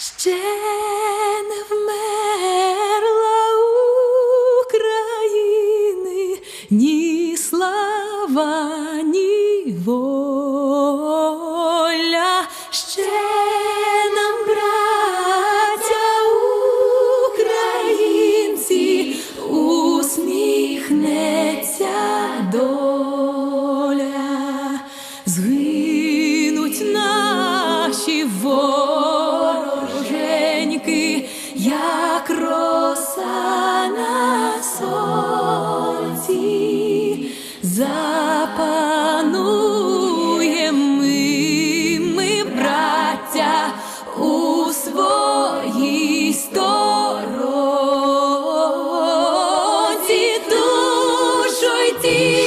ще не вмерла України ні слава, ні воля. ще нам браття українці усміхнеться доля, згинуть наші воля як роса на сонці, запанує ми, ми, браття, у своїй сторонці, душу йти.